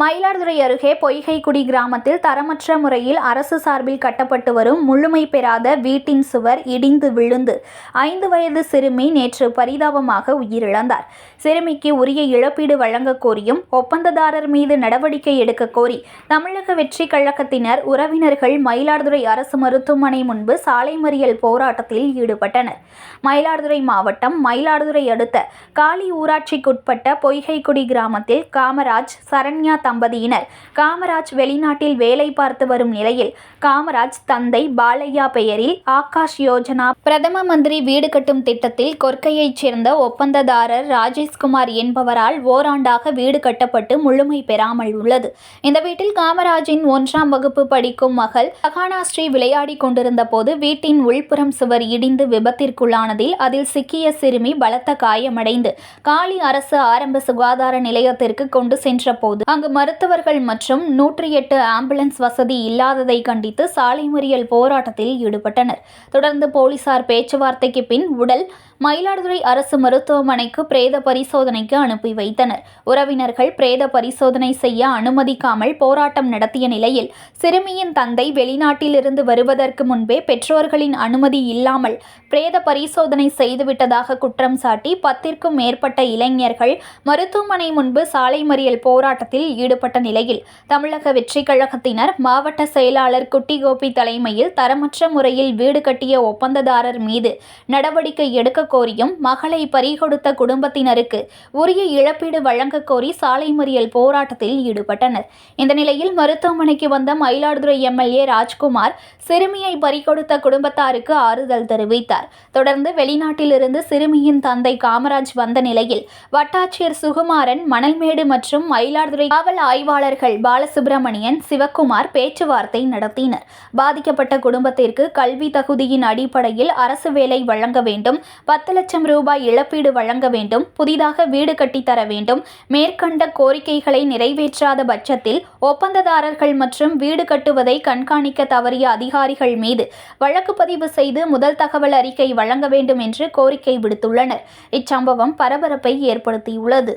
மயிலாடுதுறை அருகே பொய்கைக்குடி கிராமத்தில் தரமற்ற முறையில் அரசு சார்பில் கட்டப்பட்டு வரும் முழுமை பெறாத வீட்டின் சுவர் இடிந்து விழுந்து ஐந்து வயது சிறுமி நேற்று பரிதாபமாக உயிரிழந்தார். சிறுமிக்கு உரிய இழப்பீடு வழங்க கோரியும் ஒப்பந்ததாரர் மீது நடவடிக்கை எடுக்க கோரி தமிழக வெற்றி கழகத்தினர் உறவினர்கள் மயிலாடுதுறை அரசு மருத்துவமனை முன்பு சாலை மறியல் போராட்டத்தில் ஈடுபட்டனர். மயிலாடுதுறை மாவட்டம் மயிலாடுதுறை அடுத்த காளி ஊராட்சிக்குட்பட்ட பொய்கைக்குடி கிராமத்தில் காமராஜ் சரண்யா தம்பதியினர். காமராஜ் வெளிநாட்டில் வேலை பார்த்து வரும் நிலையில் காமராஜ் தந்தை பாலையா பெயரில் ஆகாஷ் யோஜனா பிரதம மந்திரி வீடு கட்டும் திட்டத்தில் கொர்க்கையைச் சேர்ந்த ஒப்பந்ததாரர் ராஜேஷ்குமார் என்பவரால் ஓராண்டாக வீடு கட்டப்பட்டு முழுமை பெறாமல் உள்ளது. இந்த வீட்டில் காமராஜின் ஒன்றாம் வகுப்பு படிக்கும் மகள் சகானா விளையாடி கொண்டிருந்த போது வீட்டின் உள்புறம் சுவர் இடிந்து விபத்திற்குள்ளானதில் அதில் சிக்கிய சிறுமி பலத்த காயமடைந்து காலி அரசு ஆரம்ப சுகாதார நிலையத்திற்கு கொண்டு சென்ற போது அங்கு மருத்துவர்கள் மற்றும் நூற்றி எட்டு ஆம்புலன்ஸ் வசதி இல்லாததை கண்டித்து சாலை மறியல் போராட்டத்தில் ஈடுபட்டனர். தொடர்ந்து போலீசார் பேச்சுவார்த்தைக்கு பின் உடல் மயிலாடுதுறை அரசு மருத்துவமனைக்கு பிரேத பரிசோதனைக்கு அனுப்பி வைத்தனர். உறவினர்கள் பிரேத பரிசோதனை செய்ய அனுமதிக்காமல் போராட்டம் நடத்திய நிலையில் சிறுமியின் தந்தை வெளிநாட்டிலிருந்து வருவதற்கு முன்பே பெற்றோர்களின் அனுமதி இல்லாமல் பிரேத பரிசோதனை செய்துவிட்டதாக குற்றம் சாட்டி பத்திற்கும் மேற்பட்ட இளைஞர்கள் மருத்துவமனை முன்பு சாலை மறியல் போராட்டத்தில் ஈடுபட்ட நிலையில் தமிழக வெற்றிக் கழகத்தினர் மாவட்ட செயலாளர் குட்டிகோபி தலைமையில் தரமற்ற முறையில் வீடு கட்டிய ஒப்பந்ததாரர் மீது நடவடிக்கை எடுக்க கோரியும் மகளை பறிகொடுத்த குடும்பத்தினருக்கு உரிய இழப்பீடு வழங்க கோரி சாலை மறியல் போராட்டத்தில் ஈடுபட்டனர். இந்த நிலையில் மருத்துவமனைக்கு வந்த மயிலாடுதுறை எம்எல்ஏ ராஜ்குமார் சிறுமியை பறிகொடுத்த குடும்பத்தாருக்கு ஆறுதல் தெரிவித்தார். தொடர்ந்து வெளிநாட்டிலிருந்து சிறுமியின் தந்தை காமராஜ் வந்த நிலையில் வட்டாட்சியர் சுகுமாரன் மணல்மேடு மற்றும் மயிலாடுதுறை காவல் ஆய்வாளர்கள் பாலசுப்பிரமணியன் சிவக்குமார் பேச்சுவார்த்தை நடத்தினர். பாதிக்கப்பட்ட குடும்பத்திற்கு கல்வி தகுதியின் அடிப்படையில் அரசு வேலை வழங்க வேண்டும் பத்து லட்சம் ரூபாய் இழப்பீடு வழங்க வேண்டும் புதிதாக வீடு கட்டித்தர வேண்டும். மேற்கண்ட கோரிக்கைகளை நிறைவேற்றாத பட்சத்தில் ஒப்பந்ததாரர்கள் மற்றும் வீடு கட்டுவதை கண்காணிக்க தவறிய அதிகாரிகள் மீது வழக்கு பதிவு செய்து முதல் தகவல் அறிக்கை வழங்க வேண்டும் என்று கோரிக்கை விடுத்துள்ளனர். இச்சம்பவம் பரபரப்பை ஏற்படுத்தியுள்ளது.